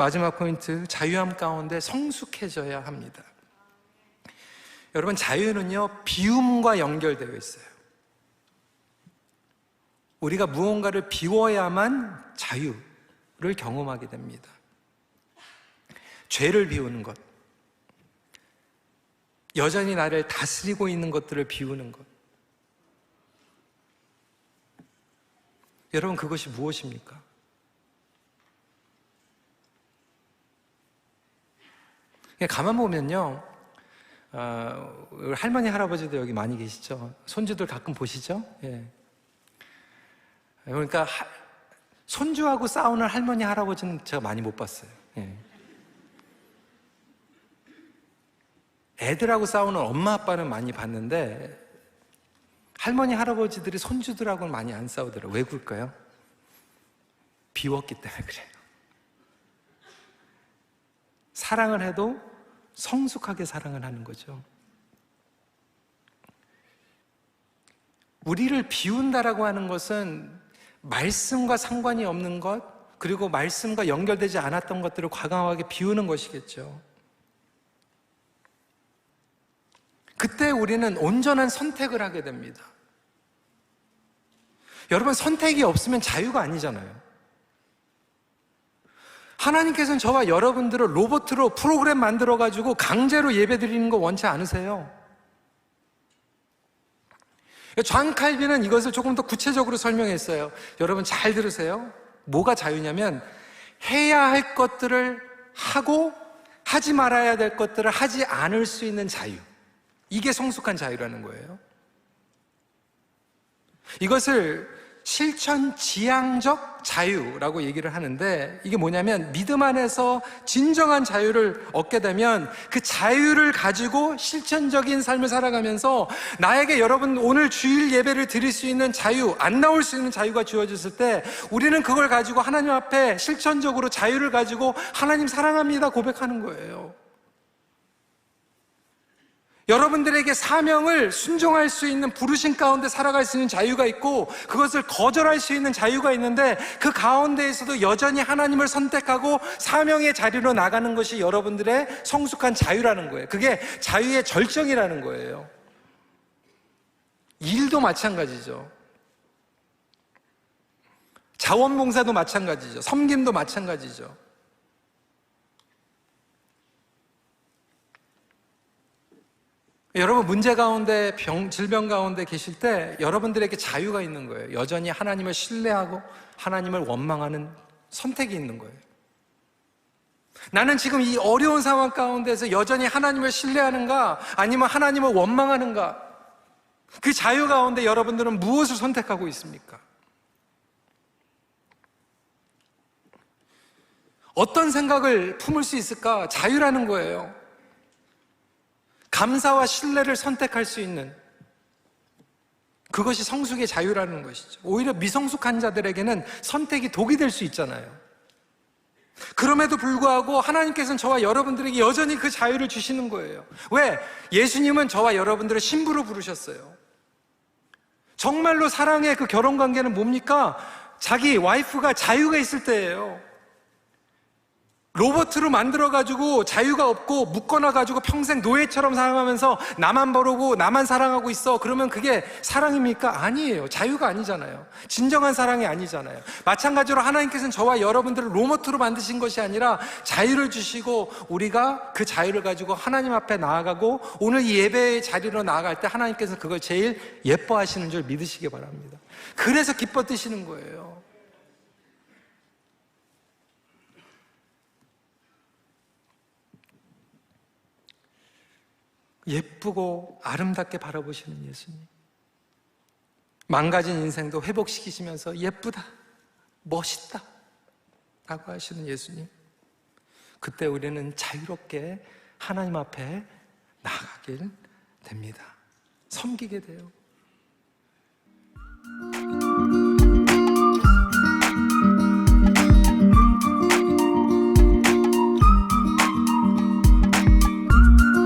마지막 포인트, 자유함 가운데 성숙해져야 합니다. 여러분, 자유는요, 비움과 연결되어 있어요. 우리가 무언가를 비워야만 자유를 경험하게 됩니다. 죄를 비우는 것, 여전히 나를 다스리고 있는 것들을 비우는 것. 여러분, 그것이 무엇입니까? 그냥 가만 보면요, 어, 할머니, 할아버지도 여기 많이 계시죠? 손주들 가끔 보시죠? 예. 그러니까, 하- 손주하고 싸우는 할머니, 할아버지는 제가 많이 못 봤어요. 예. 애들하고 싸우는 엄마, 아빠는 많이 봤는데, 할머니, 할아버지들이 손주들하고는 많이 안 싸우더라고요. 왜 그럴까요? 비웠기 때문에 그래요. 사랑을 해도 성숙하게 사랑을 하는 거죠. 우리를 비운다라고 하는 것은 말씀과 상관이 없는 것, 그리고 말씀과 연결되지 않았던 것들을 과감하게 비우는 것이겠죠. 그때 우리는 온전한 선택을 하게 됩니다. 여러분, 선택이 없으면 자유가 아니잖아요. 하나님께서는 저와 여러분들을 로봇으로 프로그램 만들어가지고 강제로 예배 드리는 거 원치 않으세요. 존 칼빈은 이것을 조금 더 구체적으로 설명했어요. 여러분 잘 들으세요. 뭐가 자유냐면 해야 할 것들을 하고 하지 말아야 될 것들을 하지 않을 수 있는 자유. 이게 성숙한 자유라는 거예요. 이것을 실천 지향적 자유라고 얘기를 하는데 이게 뭐냐면 믿음 안에서 진정한 자유를 얻게 되면 그 자유를 가지고 실천적인 삶을 살아가면서 나에게 여러분 오늘 주일 예배를 드릴 수 있는 자유, 안 나올 수 있는 자유가 주어졌을 때 우리는 그걸 가지고 하나님 앞에 실천적으로 자유를 가지고 하나님 사랑합니다 고백하는 거예요. 여러분들에게 사명을 순종할 수 있는 부르신 가운데 살아갈 수 있는 자유가 있고 그것을 거절할 수 있는 자유가 있는데 그 가운데에서도 여전히 하나님을 선택하고 사명의 자리로 나가는 것이 여러분들의 성숙한 자유라는 거예요. 그게 자유의 절정이라는 거예요. 일도 마찬가지죠. 자원봉사도 마찬가지죠. 섬김도 마찬가지죠. 여러분 문제 가운데 병, 질병 가운데 계실 때 여러분들에게 자유가 있는 거예요. 여전히 하나님을 신뢰하고 하나님을 원망하는 선택이 있는 거예요. 나는 지금 이 어려운 상황 가운데서 여전히 하나님을 신뢰하는가 아니면 하나님을 원망하는가 그 자유 가운데 여러분들은 무엇을 선택하고 있습니까? 어떤 생각을 품을 수 있을까? 자유라는 거예요. 감사와 신뢰를 선택할 수 있는 그것이 성숙의 자유라는 것이죠. 오히려 미성숙한 자들에게는 선택이 독이 될 수 있잖아요. 그럼에도 불구하고 하나님께서는 저와 여러분들에게 여전히 그 자유를 주시는 거예요. 왜? 예수님은 저와 여러분들을 신부로 부르셨어요. 정말로 사랑의 그 결혼 관계는 뭡니까? 자기 와이프가 자유가 있을 때예요. 로버트로 만들어가지고 자유가 없고 묶어놔가지고 평생 노예처럼 살아가면서 나만 바르고 나만 사랑하고 있어. 그러면 그게 사랑입니까? 아니에요. 자유가 아니잖아요. 진정한 사랑이 아니잖아요. 마찬가지로 하나님께서는 저와 여러분들을 로버트로 만드신 것이 아니라 자유를 주시고 우리가 그 자유를 가지고 하나님 앞에 나아가고 오늘 이 예배의 자리로 나아갈 때 하나님께서 그걸 제일 예뻐하시는 줄 믿으시기 바랍니다. 그래서 기뻐 뜨시는 거예요. 예쁘고 아름답게 바라보시는 예수님. 망가진 인생도 회복시키시면서 예쁘다, 멋있다 라고 하시는 예수님. 그때 우리는 자유롭게 하나님 앞에 나가길 됩니다. 섬기게 돼요.